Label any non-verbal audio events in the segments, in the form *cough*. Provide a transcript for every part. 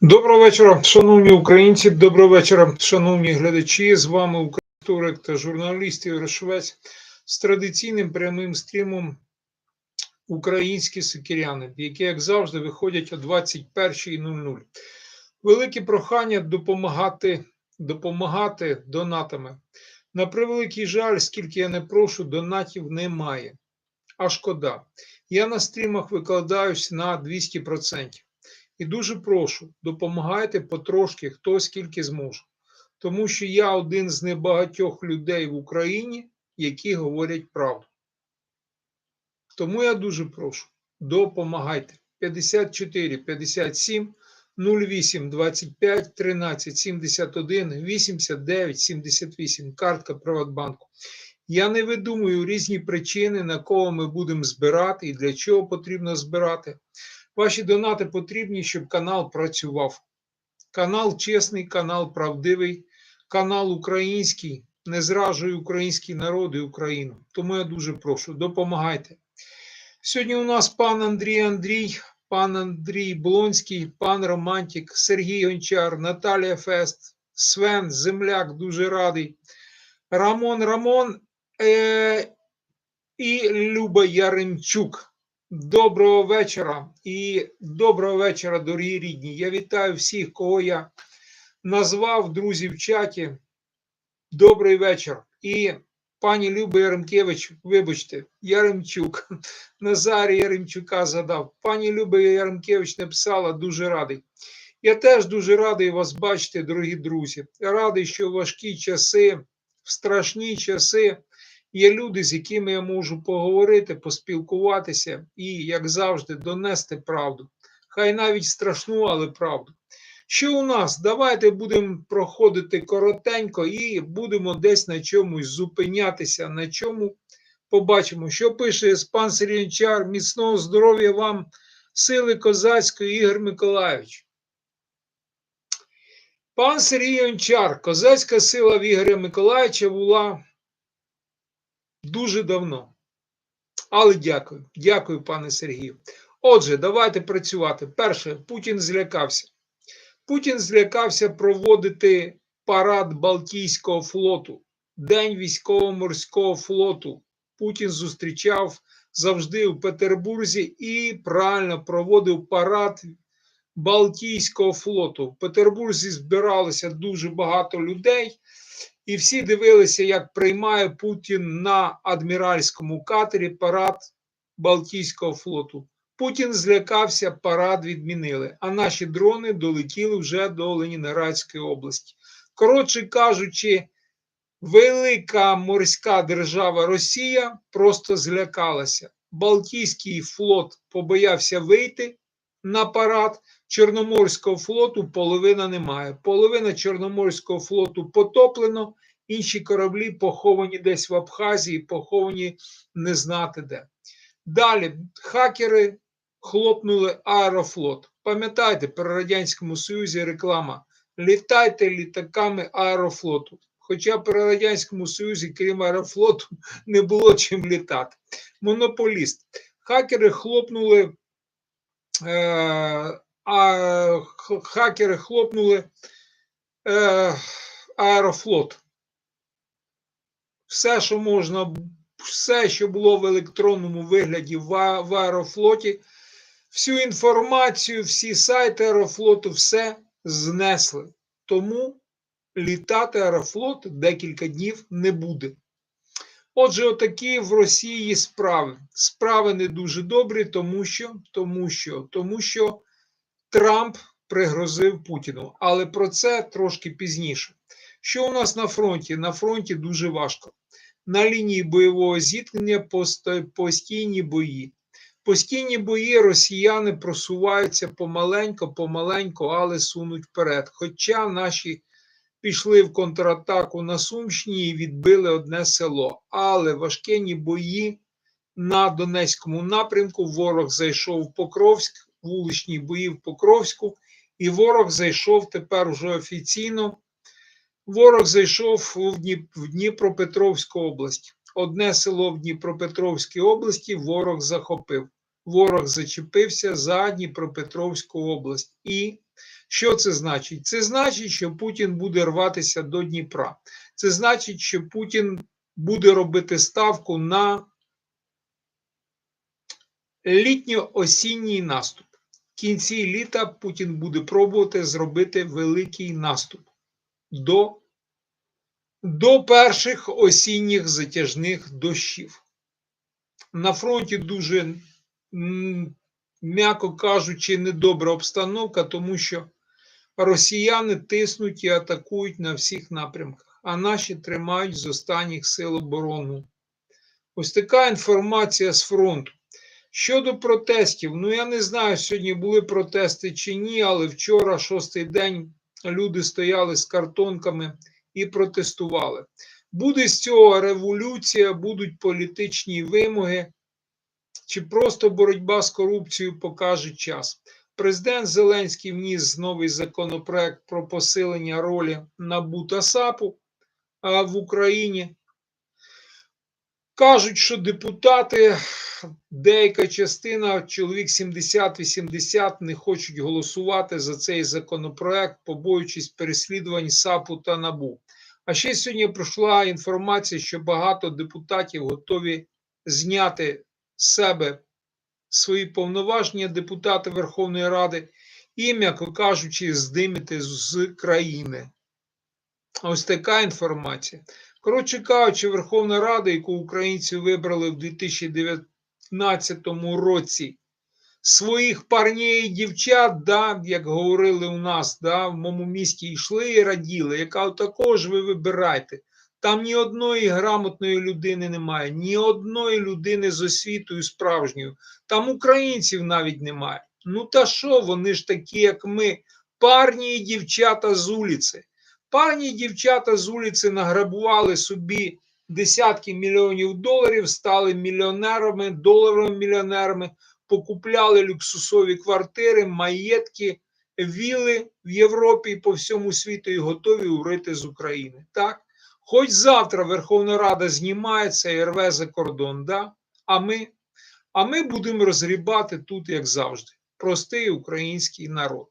Доброго вечора, шановні українці. Доброго вечора, шановні глядачі. З вами історик та журналіст Ігор Швець з традиційним прямим стрімом Українські сокиряни, які, як завжди, виходять о 21.00. Велике прохання допомагати, допомагати донатами. На превеликий жаль, скільки я не прошу, донатів немає. А шкода. Я на стрімах викладаюсь на 200%. І дуже прошу, допомагайте потрошки, хто скільки зможе. Тому що я один з небагатьох людей в Україні, які говорять правду. Тому я дуже прошу, допомагайте. 54 57 08 25 13 71 89 78. Картка Приватбанку. Я не видумую різні причини, на кого ми будемо збирати і для чого потрібно збирати. Ваші донати потрібні, щоб канал працював. Канал чесний, канал правдивий, канал український, не зражує український народ і Україну. Тому я дуже прошу, допомагайте. Сьогодні у нас пан Андрій Андрій, пан Андрій Блонський, пан Романтик, Сергій Гончар, Наталія Фест, Свен, Земляк, дуже радий. Рамон Рамон е- і Люба Яремчук. Доброго вечора і доброго вечора, дорогі рідні. Я вітаю всіх, кого я назвав друзі в чаті. Добрий вечір. І пані Люба Яремкевич, вибачте, Яремчук, *laughs* Назарій Яремчука задав. Пані Люба Яремкевич написала дуже радий. Я теж дуже радий вас бачити, дорогі друзі. Радий, що важкі часи, в страшні часи. Є люди, з якими я можу поговорити, поспілкуватися і, як завжди, донести правду. Хай навіть страшну, але правду. Що у нас? Давайте будемо проходити коротенько і будемо десь на чомусь зупинятися, на чому побачимо, що пише пан Сергійчар, міцного здоров'я вам, сили козацької Ігор Миколаївич. Пан Сергій Гончар, козацька сила в Ігоря Миколаївича була дуже давно. Але дякую, дякую, пане Сергію. Отже, давайте працювати. Перше, Путін злякався. Путін злякався проводити парад Балтійського флоту, День військово-морського флоту. Путін зустрічав завжди у Петербурзі і правильно проводив парад Балтійського флоту. В Петербурзі збиралося дуже багато людей. І всі дивилися, як приймає Путін на адміральському катері парад Балтійського флоту. Путін злякався, парад відмінили, а наші дрони долетіли вже до Ленінградської області. Коротше кажучи, велика морська держава Росія просто злякалася. Балтійський флот побоявся вийти на парад. Чорноморського флоту половина немає. Половина Чорноморського флоту потоплено, інші кораблі поховані десь в Абхазії, поховані не знати де. Далі хакери хлопнули аерофлот. Пам'ятаєте, при Радянському Союзі реклама: літайте літаками аерофлоту. Хоча при Радянському Союзі, крім аерофлоту, не було чим літати. Монополіст. Хакери хлопнули. Е а хакери хлопнули е, аерофлот. Все, що можна, все, що було в електронному вигляді в, аерофлоті, всю інформацію, всі сайти аерофлоту, все знесли. Тому літати аерофлот декілька днів не буде. Отже, отакі в Росії справи. Справи не дуже добрі, тому що, тому що, тому що. Трамп пригрозив Путіну, але про це трошки пізніше. Що у нас на фронті? На фронті дуже важко. На лінії бойового зіткнення постійні бої. Постійні бої росіяни просуваються помаленько, помаленько, але сунуть вперед. Хоча наші пішли в контратаку на Сумщині і відбили одне село. Але важкені бої на Донецькому напрямку ворог зайшов в Покровськ вуличні бої в Покровську, і ворог зайшов тепер вже офіційно. Ворог зайшов в Дніпропетровську область. Одне село в Дніпропетровській області ворог захопив. Ворог зачепився за Дніпропетровську область. І Що це значить? Це значить, що Путін буде рватися до Дніпра. Це значить, що Путін буде робити ставку на літньо-осінній наступ. В кінці літа Путін буде пробувати зробити великий наступ до, до перших осінніх затяжних дощів. На фронті дуже, м'яко кажучи, недобра обстановка, тому що росіяни тиснуть і атакують на всіх напрямках, а наші тримають з останніх сил оборону. Ось така інформація з фронту. Щодо протестів, ну я не знаю, сьогодні були протести чи ні, але вчора, шостий день, люди стояли з картонками і протестували. Буде з цього революція, будуть політичні вимоги, чи просто боротьба з корупцією покаже час. Президент Зеленський вніс новий законопроект про посилення ролі НАБУ та САПу в Україні. Кажуть, що депутати, деяка частина, чоловік 70-80, не хочуть голосувати за цей законопроект, побоюючись переслідувань САПу та НАБУ. А ще сьогодні пройшла інформація, що багато депутатів готові зняти з себе свої повноваження депутати Верховної Ради і, м'яко кажучи, здимити з країни. Ось така інформація. Коротше кажучи, Верховна Рада, яку українці вибрали в 2019 році, своїх парній і дівчат, да, як говорили у нас, да, в моєму місті йшли і раділи, яка також ви вибирайте. Там ні одної грамотної людини немає, ні одної людини з освітою справжньою. Там українців навіть немає. Ну та що, вони ж такі, як ми, парні і дівчата з вулиці. Парні дівчата з вулиці награбували собі десятки мільйонів доларів, стали мільйонерами, доларовими мільйонерами, покупляли люксусові квартири, маєтки, віли в Європі і по всьому світу і готові урити з України. Так? Хоч завтра Верховна Рада знімається і рве за кордон, да? а ми а ми будемо розгрібати тут, як завжди, простий український народ.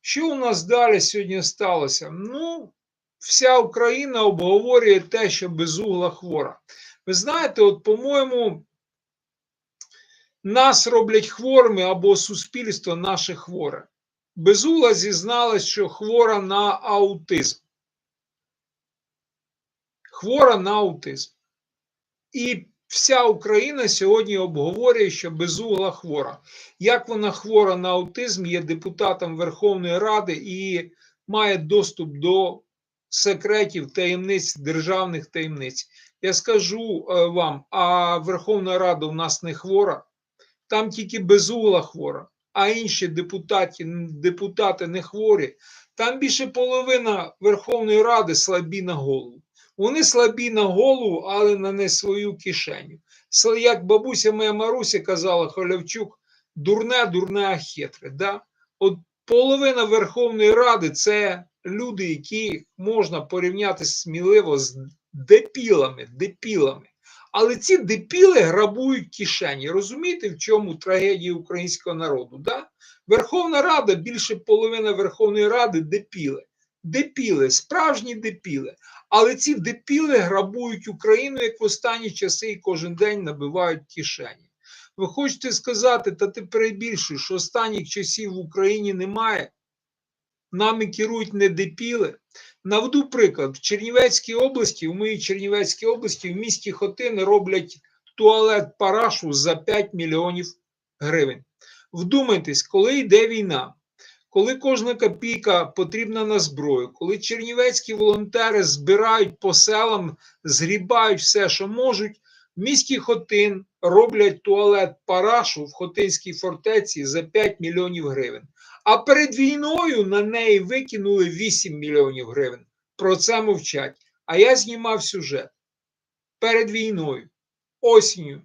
Що у нас далі сьогодні сталося? Ну, вся Україна обговорює те, що безугла хвора. Ви знаєте, от, по-моєму, нас роблять хворими або суспільство наше хворе. Безугла зізналась, що хвора на аутизм. Хвора на аутизм. І вся Україна сьогодні обговорює, що безугла хвора. Як вона хвора на аутизм, є депутатом Верховної Ради і має доступ до секретів, таємниць, державних таємниць. Я скажу е, вам, а Верховна Рада у нас не хвора, там тільки безугла хвора, а інші депутати, депутати не хворі. Там більше половина Верховної Ради слабі на голову. Вони слабі на голову, але на не свою кишеню. Як бабуся моя Маруся казала Холявчук, дурне, дурне, а хитре. Да? От половина Верховної Ради це люди, які можна порівняти сміливо з депілами, депілами. Але ці депіли грабують кишені. Розумієте, в чому трагедія українського народу? Да? Верховна Рада, більше половина Верховної Ради депіли. Депіли, справжні депіли. Але ці депіли грабують Україну як в останні часи і кожен день набивають кишені. Ви хочете сказати, та ти перебільшуєш, що останніх часів в Україні немає. Нами керують не депіли. Наведу приклад, в Чернівецькій області, в моїй Чернівецькій області, в місті Хотини роблять туалет парашу за 5 мільйонів гривень. Вдумайтесь, коли йде війна, коли кожна копійка потрібна на зброю, коли чернівецькі волонтери збирають по селам, згрібають все, що можуть, в місті Хотин роблять туалет парашу в Хотинській фортеці за 5 мільйонів гривень. А перед війною на неї викинули 8 мільйонів гривень. Про це мовчать. А я знімав сюжет перед війною, осінню.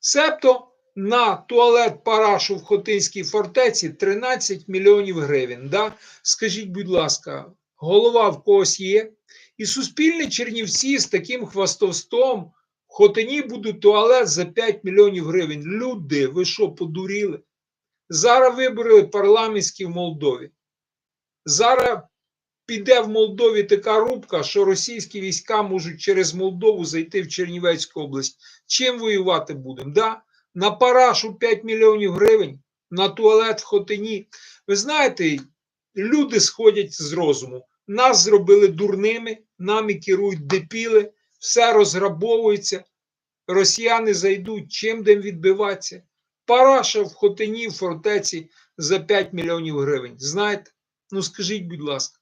Себто на туалет парашу в Хотинській фортеці 13 мільйонів гривень. Да? Скажіть, будь ласка, голова в когось є? І суспільні Чернівці з таким хвастовством в Хотині буде туалет за 5 мільйонів гривень. Люди, ви що, подуріли? Зараз вибори парламентські в Молдові. Зараз піде в Молдові така рубка, що російські війська можуть через Молдову зайти в Чернівецьку область. Чим воювати будемо? Да? На парашу 5 мільйонів гривень, на туалет в Хотині. Ви знаєте, люди сходять з розуму. Нас зробили дурними, нами керують депіли, все розграбовується. Росіяни зайдуть, чим дем відбиватися. Параша в Хотині, в фортеці за 5 мільйонів гривень. Знаєте? Ну скажіть, будь ласка,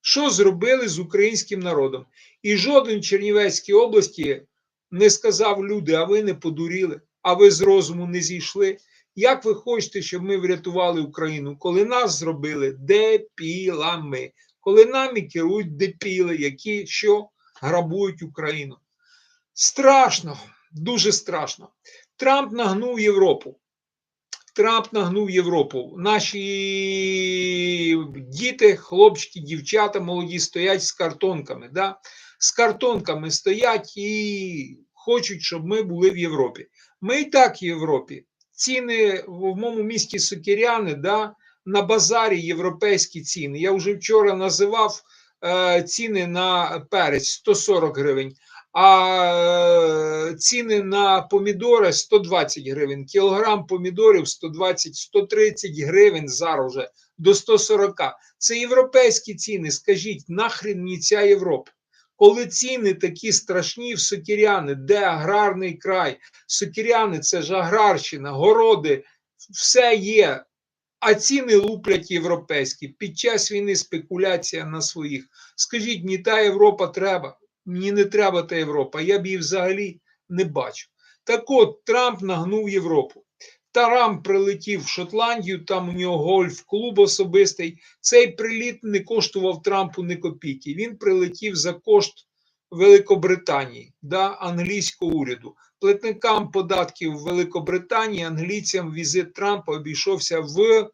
що зробили з українським народом? І жоден Чернівецькій області не сказав люди, а ви не подуріли, а ви з розуму не зійшли. Як ви хочете, щоб ми врятували Україну, коли нас зробили депілами, коли нами керують депіли, які що грабують Україну? Страшно, дуже страшно. Трамп нагнув Європу. Трамп нагнув Європу. Наші діти, хлопчики, дівчата молоді стоять з картонками. Да? З картонками стоять і хочуть, щоб ми були в Європі. Ми і так в Європі. Ціни в моєму місті Сокіряни, да, на базарі європейські ціни. Я вже вчора називав е, ціни на перець 140 гривень а ціни на помідори 120 гривень. Кілограм помідорів 120-130 гривень зараз вже до 140. Це європейські ціни. Скажіть, нахрен мені ця Європа? Коли ціни такі страшні в Сокіряни, де аграрний край, Сокіряни це ж аграрщина, городи, все є. А ціни луплять європейські. Під час війни спекуляція на своїх. Скажіть, мені та Європа треба. Мені не треба та Європа, я б її взагалі не бачу. Так от Трамп нагнув Європу. Тарам прилетів в Шотландію, там у нього гольф-клуб особистий. Цей приліт не коштував Трампу ні копійки. Він прилетів за кошт Великобританії, да, англійського уряду. Платникам податків Великобританії, англійцям візит Трампа обійшовся в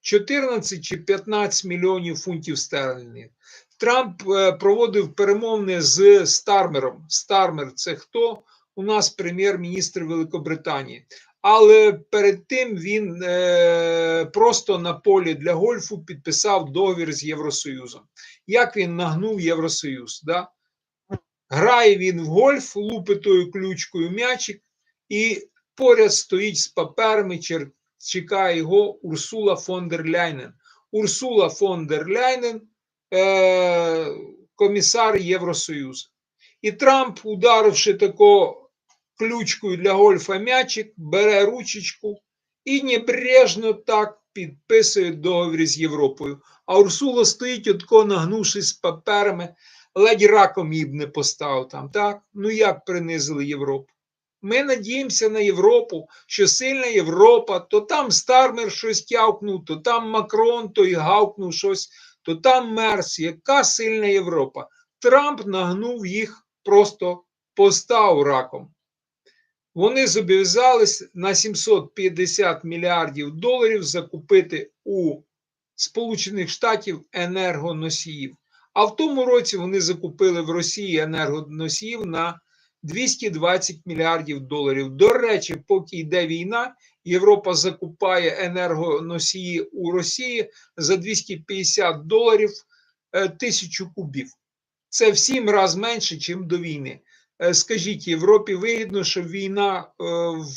14 чи 15 мільйонів фунтів стерлінгів. Трамп е, проводив перемовини з Стармером. Стармер це хто? У нас прем'єр-міністр Великобританії. Але перед тим він е, просто на полі для гольфу підписав договір з Євросоюзом. Як він нагнув Євросоюз? Да? Грає він в гольф, лупитою ключкою м'ячик, і поряд стоїть з паперами, чекає його Урсула фон дер Ляйнен. Урсула фон дер Ляйнен Е, комісар Євросоюзу. І Трамп, ударивши тако ключкою для гольфа м'ячик, бере ручечку і небрежно так підписує договір з Європою. А Урсула стоїть, отко нагнувшись з паперами, ледь раком її б не поставив там. так? Ну як принизили Європу? Ми надіємося на Європу, що сильна Європа, то там Стармер щось тявкнув, то там Макрон, то й гавкнув щось то там Мерс, яка сильна Європа. Трамп нагнув їх просто постав раком. Вони зобов'язались на 750 мільярдів доларів закупити у Сполучених Штатів енергоносіїв. А в тому році вони закупили в Росії енергоносіїв на 220 мільярдів доларів. До речі, поки йде війна, Європа закупає енергоносії у Росії за 250 доларів е, тисячу кубів. Це в сім разів менше, ніж до війни. Е, скажіть, Європі вигідно, щоб війна е,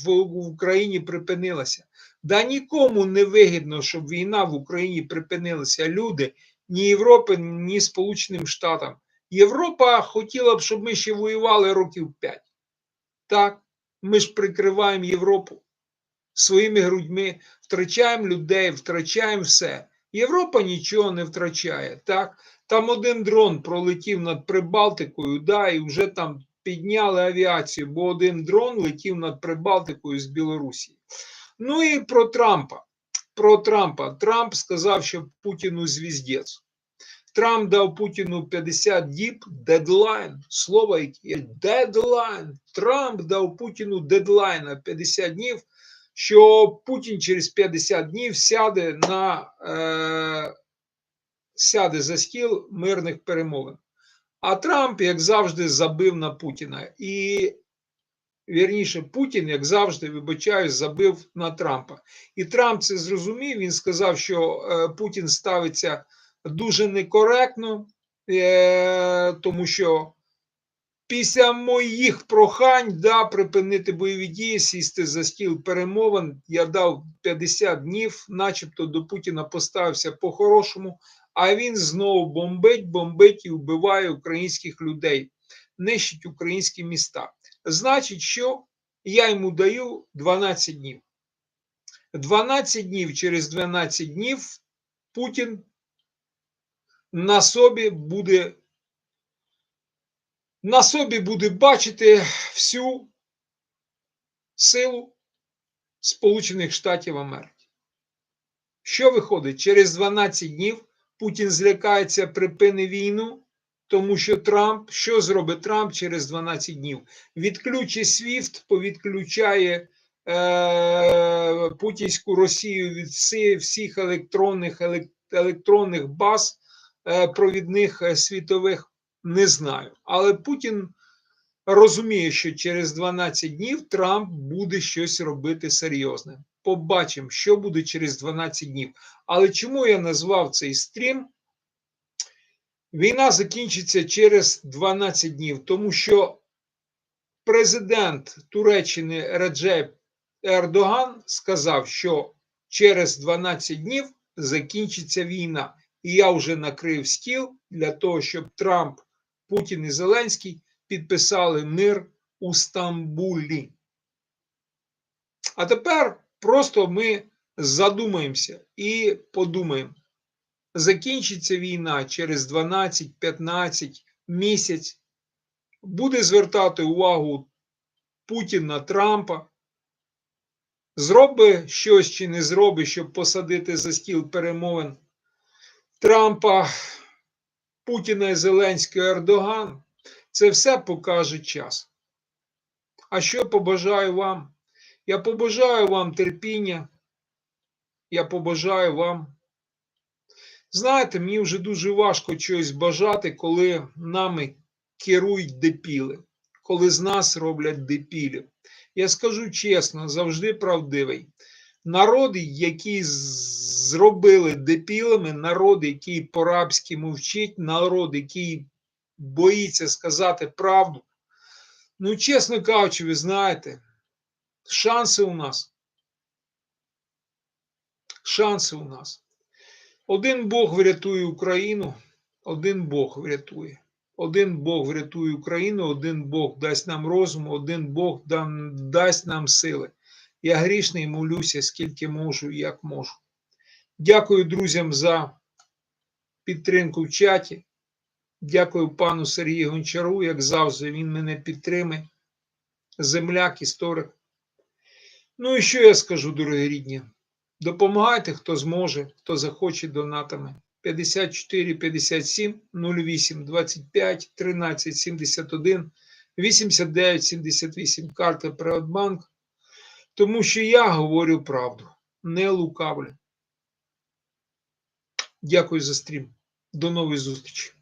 в Україні припинилася. Да нікому не вигідно, щоб війна в Україні припинилася. Люди ні Європи, ні Сполученим Штатам. Європа хотіла б, щоб ми ще воювали років 5. Так, ми ж прикриваємо Європу своїми грудьми, втрачаємо людей, втрачаємо все. Європа нічого не втрачає. так. Там один дрон пролетів над Прибалтикою, да, і вже там підняли авіацію, бо один дрон летів над Прибалтикою з Білорусі. Ну і про Трампа. Про Трампа. Трамп сказав, що Путіну звіздець. Трамп дав Путіну 50 діб дедлайн. Слово яке дедлайн. Трамп дав Путіну дедлайн на 50 днів що Путін через 50 днів сяде на е, сяде за стіл мирних перемовин. А Трамп, як завжди, забив на Путіна. І Вірніше, Путін, як завжди, вибачаюсь, забив на Трампа. І Трамп це зрозумів. Він сказав, що е, Путін ставиться дуже некоректно, е, тому що після моїх прохань да, припинити бойові дії, сісти за стіл перемовин. Я дав 50 днів, начебто до Путіна поставився по-хорошому, а він знову бомбить, бомбить і вбиває українських людей, нищить українські міста. Значить, що я йому даю 12 днів. 12 днів через 12 днів Путін на собі буде на собі буде бачити всю силу Сполучених Штатів Америки. Що виходить? Через 12 днів Путін злякається припини війну, тому що Трамп, що зробить Трамп через 12 днів? Відключить SWIFT, повідключає е, Путінську Росію від всі- всіх електронних, електронних баз е, провідних е, світових не знаю. Але Путін розуміє, що через 12 днів Трамп буде щось робити серйозне. Побачимо, що буде через 12 днів. Але чому я назвав цей стрім? Війна закінчиться через 12 днів, тому що президент Туреччини Реджеп Ердоган сказав, що через 12 днів закінчиться війна. І я вже накрив стіл для того, щоб Трамп, Путін і Зеленський підписали мир у Стамбулі. А тепер просто ми задумаємося і подумаємо, закінчиться війна через 12-15 місяць, буде звертати увагу Путін на Трампа, зроби щось чи не зроби, щоб посадити за стіл перемовин Трампа, Путіна і Зеленського Ердоган, це все покаже час. А що побажаю вам? Я побажаю вам терпіння. Я побажаю вам. Знаєте, мені вже дуже важко щось бажати, коли нами керують депіли, коли з нас роблять депілів. Я скажу чесно, завжди правдивий. Народи, які зробили депілами, народ, який по-рабськи мовчить, народ, який боїться сказати правду. Ну, чесно кажучи, ви знаєте, шанси у нас. Шанси у нас. Один Бог врятує Україну, один Бог врятує. Один Бог врятує Україну, один Бог дасть нам розум, один Бог дасть нам сили. Я грішний молюся, скільки можу і як можу. Дякую друзям за підтримку в чаті. Дякую пану Сергію Гончару, як завжди, він мене підтримує. Земляк, історик. Ну і що я скажу, дорогі рідні? Допомагайте, хто зможе, хто захоче донатами. 54 57 08 25 13 71 89 78 карта Приватбанк. Тому що я говорю правду, не лукавлю. Дякую за стрім. До нової зустрічі.